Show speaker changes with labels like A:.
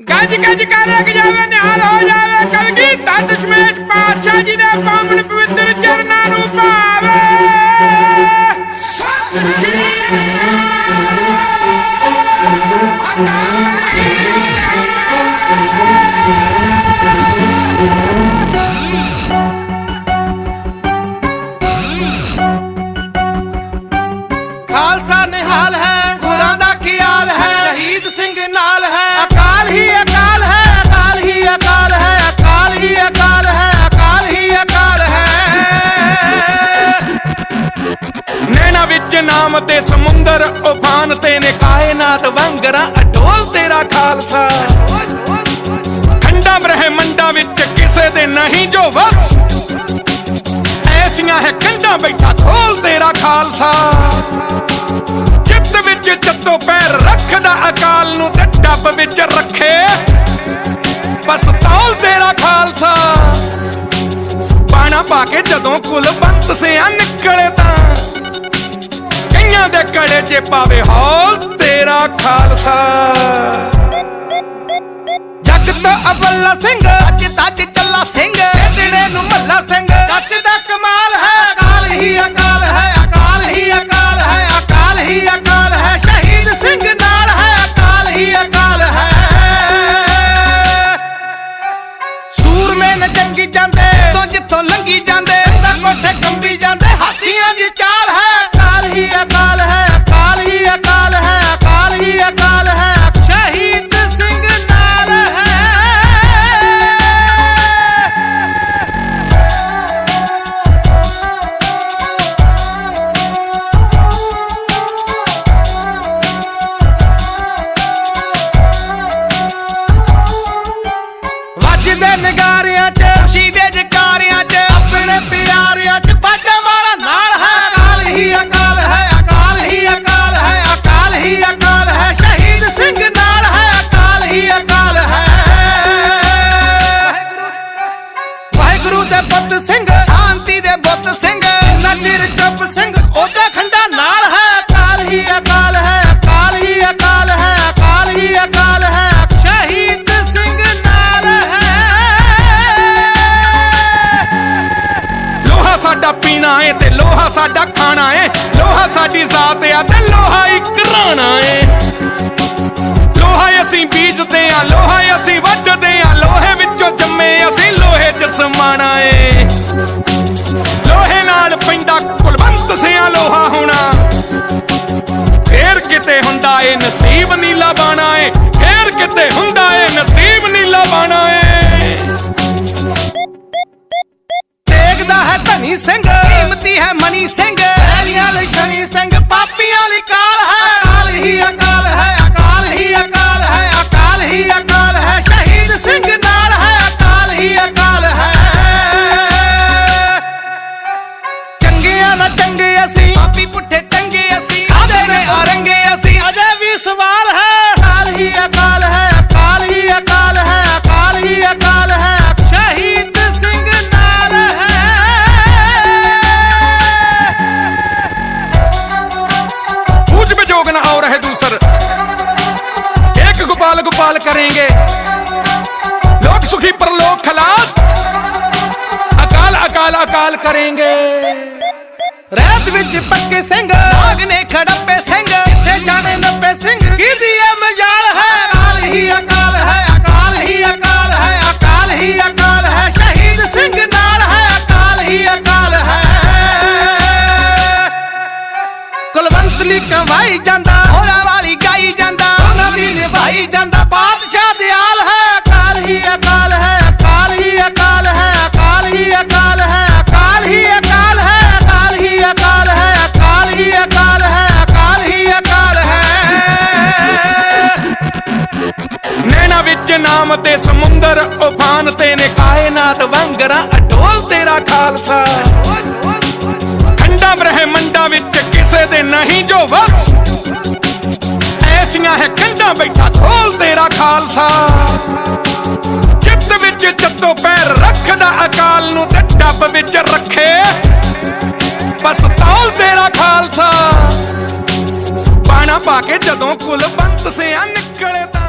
A: ਗੱਜ ਗੱਜ ਕਰ ਇੱਕ ਜਾਵੇ, ਨਿਹਾਲ ਹੋ ਜਾਵੇ ਕਲਗੀ ਤਾਂ ਦਸ਼ਮੇਸ਼ ਪਾਤਸ਼ਾਹ ਜੀ ਦੇ ਪਾਵਨ ਪਵਿੱਤਰ ਚਰਨਾਂ ਨੂੰ ਭਾਵੇ ਸਤਿ ਸ਼੍ਰੀ
B: ਖਾਲਸਾ
A: ਨਾਮ ਤੇ ਸਮੁੰਦਰ ਉਫਾਨ ਤੇ ਨੇ ਕਾਇਨਾਤ ਵੰਗਰਾ ਅਡੋਲ ਤੇਰਾ ਖਾਲਸਾ। ਖੰਡਾਂ ਬ੍ਰਹਿਮੰਡਾਂ ਵਿੱਚ ਕਿਸੇ ਦੇ ਨਹੀਂ ਜੋ ਵਸ। ਐਸੀਆਂ ਹੈ ਕੰਡਾਂ ਬੈਠਾ ਖੋਲ ਤੇਰਾ ਖਾਲਸਾ। ਚਿੱਤ ਵਿੱਚ ਚੱਤੋ ਪੈਰ ਰੱਖਦਾ ਅਕਾਲ ਨੂੰ ਤੇ ਟੱਬ ਵਿੱਚ ਰੱਖੇ। ਬਸ ਤੌਲ ਤੇਰਾ ਖਾਲਸਾ। ਪਾਣਾ ਪਾ ਕੇ ਜਦੋਂ ਕੁਲ ਕੁਲਵੰਤ ਸਿਆ ਨਿਕਲੇ ਤਾਂ ਕਈਆਂ ਦੇ ਕੜੇ 'ਚ ਪਾਵੇ ਹੌਲ ਤੇਰਾ ਖਾਲਸਾ।
B: ਜੱਗ ਤੋਂ ਅਬੱਲਾ ਸਿੰਘ ਅੱਜ ਤੱਜ ਚੱਲਾ ਸਿੰਘ ਜਿਹੜੇ ਨੂੰ ਮੱਲਾ ਸਿੰਘ ਕੱਚ ਨਗਾਰਿਆਂ 'ਚ, ਖੁਸ਼ੀ ਦੇ ਜਕਾਰਿਆਂ 'ਚ, ਆਪਣੇ ਪਿਆਰਿਆਂ 'ਚ ਬਾਜਾਂ ਵਾਲਾ ਨਾਲ ਹੈ। ਅਕਾਲ ਹੀ ਅਕਾਲ ਹੈ, ਅਕਾਲ ਹੀ ਅਕਾਲ ਹੈ, ਅਕਾਲ ਹੀ ਅਕਾਲ
A: ਸਾਡੀ ਜ਼ਾਤ ਆ ਤੇ ਲੋਹਾ ਇੱਕ ਰਾਣਾ ਏ। ਲੋਹਾ ਅਸੀਂ ਬੀਜਦੇ ਆ ਲੋਹਾ ਅਸੀਂ ਵੱਢਦੇ ਆ ਲੋਹੇ ਵਿੱਚੋਂ ਜੰਮੇ ਅਸੀਂ ਲੋਹੇ 'ਚ ਸਮਾਣਾ ਏ। ਲੋਹੇ ਨਾਲ ਪੈਂਦਾ ਕੁਲਵੰਤ ਸਿਆ ਲੋਹਾ ਹੋਣਾ। ਫੇਰ ਕਿਤੇ ਹੁੰਦਾ ਏ ਨਸੀਬ ਨੀਲਾ ਬਾਣਾ ਏ ਫੇਰ ਕਿਤੇ ਹੁੰਦਾ ਏ ਨਸੀਬ ਨੀਲਾ ਬਾਣਾ ਏ।
B: ਦੇਖਦਾ ਹੈ ਧਨੀ ਸਿੰਘ ਕੀਮਤੀ ਹੈ ਮਨੀ ਸਿੰਘ
A: சங்க பாப்பியாலி கா गोपाल गोपाल करेंगे लोग सुखी पर लोग खलास अकाल अकाल अकाल करेंगे
B: ਰਹਿਤ ਵਿੱਚ ਪੱਕੇ ਸਿੰਘ ਨਾਗ ਨੇ ਖੜੱਪੇ ਸਿੰਘ ਜਿੱਥੇ ਜਾਣੇ ਨੱਪੇ ਸਿੰਘ ਕਿਹਦੀ ਇਹ ਮਜਾਲ ਹੈ ਅਕਾਲ ਹੀ ਅਕਾਲ ਹੈ ਅਕਾਲ ਹੀ ਅਕਾਲ ਹੈ ਅਕਾਲ ਹੀ ਅਕਾਲ ਹੈ ਸ਼ਹੀਦ ਸਿੰਘ ਨਾਲ ਹੈ ਅਕਾਲ ਹੀ ਅਕਾਲ ਹੈ ਕੁਲਵੰਤ ਲਈ ਕਵਾਈ ਜਾਂਦਾ ਹੋਰਾਂ ਵਾਲੀ ਗਾਈ ਜਾਂਦਾ ਉਹਨਾਂ ਜਾਂਦਾ ਬਾਦਸ਼ਾਹ ਦਿਆਲ ਹੈ, ਅਕਾਲ ਹੀ ਅਕਾਲ ਹੈ, ਅਕਾਲ ਹੀ ਅਕਾਲ ਹੈ, ਅਕਾਲ ਹੀ ਅਕਾਲ ਹੈ, ਅਕਾਲ ਹੀ ਅਕਾਲ ਹੈ, ਅਕਾਲ ਹੀ ਅਕਾਲ ਹੈ, ਅਕਾਲ ਹੀ ਅਕਾਲ ਹੈ, ਅਕਾਲ ਹੀ ਅਕਾਲ ਹੈ।
A: ਨੈਣਾ ਵਿੱਚ ਨਾਮ ਤੇ ਸਮੁੰਦਰ, ਉਫਾਨ ਤੇ ਨੇ ਕਾਇਨਾਤ ਵੰਗਰਾ ਐਸੀਆਂ ਹੈ ਕੰਡਾਂ ਬੈਠਾ, ਖੋਲ ਤੇਰਾ ਖਾਲਸਾ। ਚਿੱਤ ਵਿੱਚ ਚੱਤੋ ਪੈਰ ਰੱਖਦਾ, ਅਕਾਲ ਨੂੰ ਤੇ ਡੱਬ ਵਿੱਚ ਰੱਖੇ। ਬਸ ਤੌਲ ਤੇਰਾ ਖਾਲਸਾ। ਬਾਣਾ ਪਾ ਕੇ ਜਦੋਂ ਕੁਲਵੰਤ ਸਿਆ ਨਿਕਲੇ ਤਾਂ